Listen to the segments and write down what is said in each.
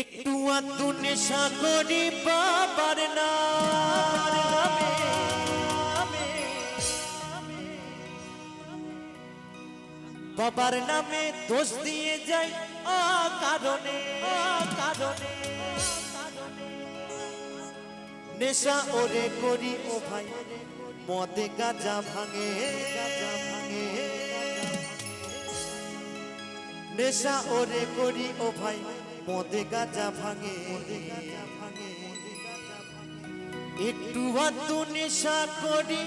একটু আধটু নেশা করি, বাবার নামে। বাবার নামে দোষ দিয়ে যাই কারণে কারণে নেশা ওরে করি, ও ভাই, মদে গাজা ভাঙে গাজা ভাঙে। নেশা ওরে করি, ও ভাই মদে গাজা ভাঙে। একটু নেশা করি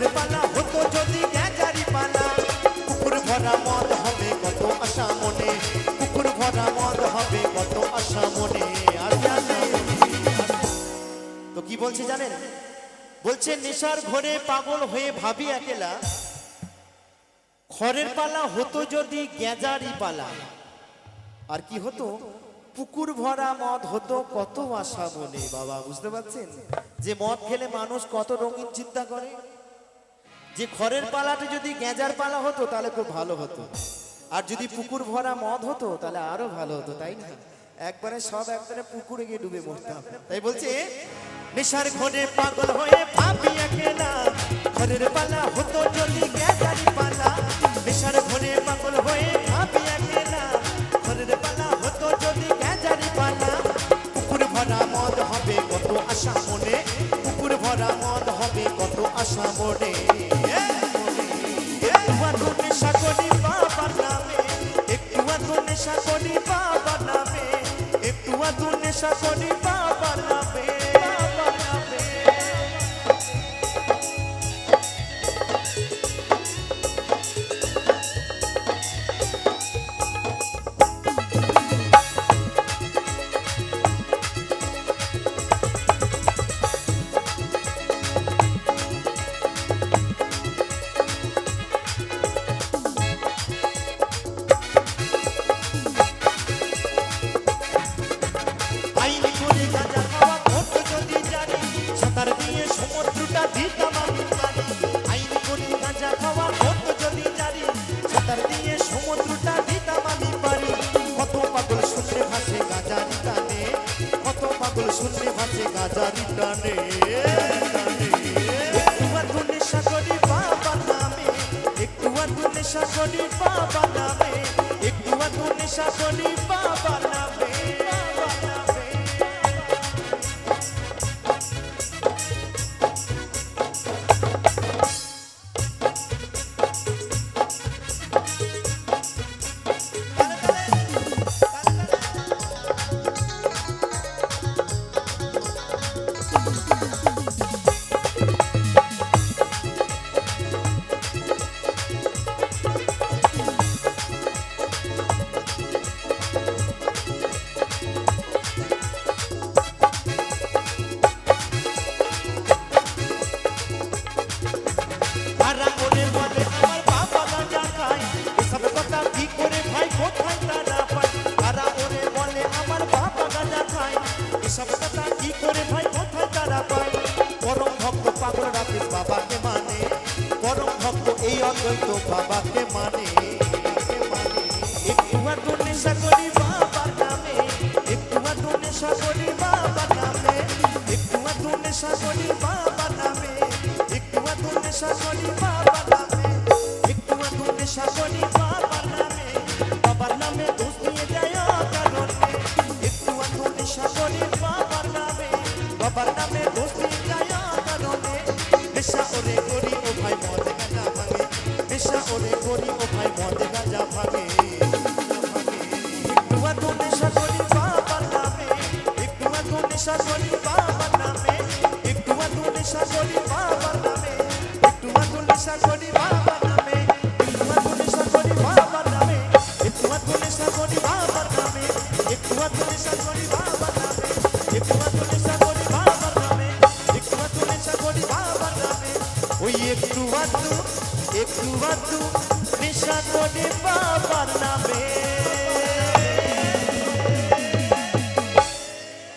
পালা, হতো যদি একারি পালা। কুকুর ভরা মদ হবে কত আশা মনে, কুকুর ভরা মদ হবে কত আশা মনে। তো কি বলছে জানেন? বলছে, নেশার ঘরে পাগল হয়ে ভাবি একলা। খড়ের পালা হতো যদি গেজারি পালা। আর কি হতো? পুকুর ভরা মদ হতো কত আশা মনে। বাবা, বুঝতে পারছেন? যে মদ খেলে মানুষ কত রঙিন চিন্তা করে? যে খড়ের পালাটা যদি গেঁজার পালা হতো, তাহলে খুব ভালো হতো। আর যদি পুকুর ভরা মদ হতো, তাহলে আরও ভালো হতো, তাই না? একবারে সব একবারে পুকুরে গিয়ে ডুবে মরতাম। তাই বলছে, নেশার ঘরে পাগল হয়ে ভাবি একেলা ঘরের পালা হতো যদি গেঁজারি পালা। নেশার ঘরে পাগল হয়ে ভাবি একেলা ঘরের পালা হতো যদি গেঁজারি পালা। পুকুর ভরা মদ হবে কত আশা মনে। পুকুর ভরা মদ হবে কত আশা মনে। নেশা করি বাবার নামে। একটু আধু নেশা করি বাবার শুনলে ভাসে গাজারি টানে। একটু আধটু নেশা করি বাবার নামে, একটু আধটু নেশা করি বাবা নামে, একটু আধটু নেশা করি বাবার এসব কথা কি করে ভাই? কোথায় তারা পায়? পরম ভক্ত পাগল রাফিস বাবাকে মানে। পরম ভক্ত এই অদ্বৈত বাবাকে মানে। একটু আর নেশা করি বাবার নামে। একটু আর নেশা করি বাবার নামে। একটু আর নেশা করি নেশা ওরে করি ও ভাই মদ গাঁজা ভাঙে একটু আধটু নেশা করি বাবার নামে, একটু আধটু নেশা করি বাবার নামে। একটু আধটু নেশা করি বাবার নামে, একটু আধটু নেশা করি বাবার নামে। একটু আধটু নেশা করি বাবার নামে, একটু আধটু নেশা করি বাবার নামে। একটু আধটু নেশা করি বাবার নামে। একটু একটু আধটু নেশা করি বাবার নামে।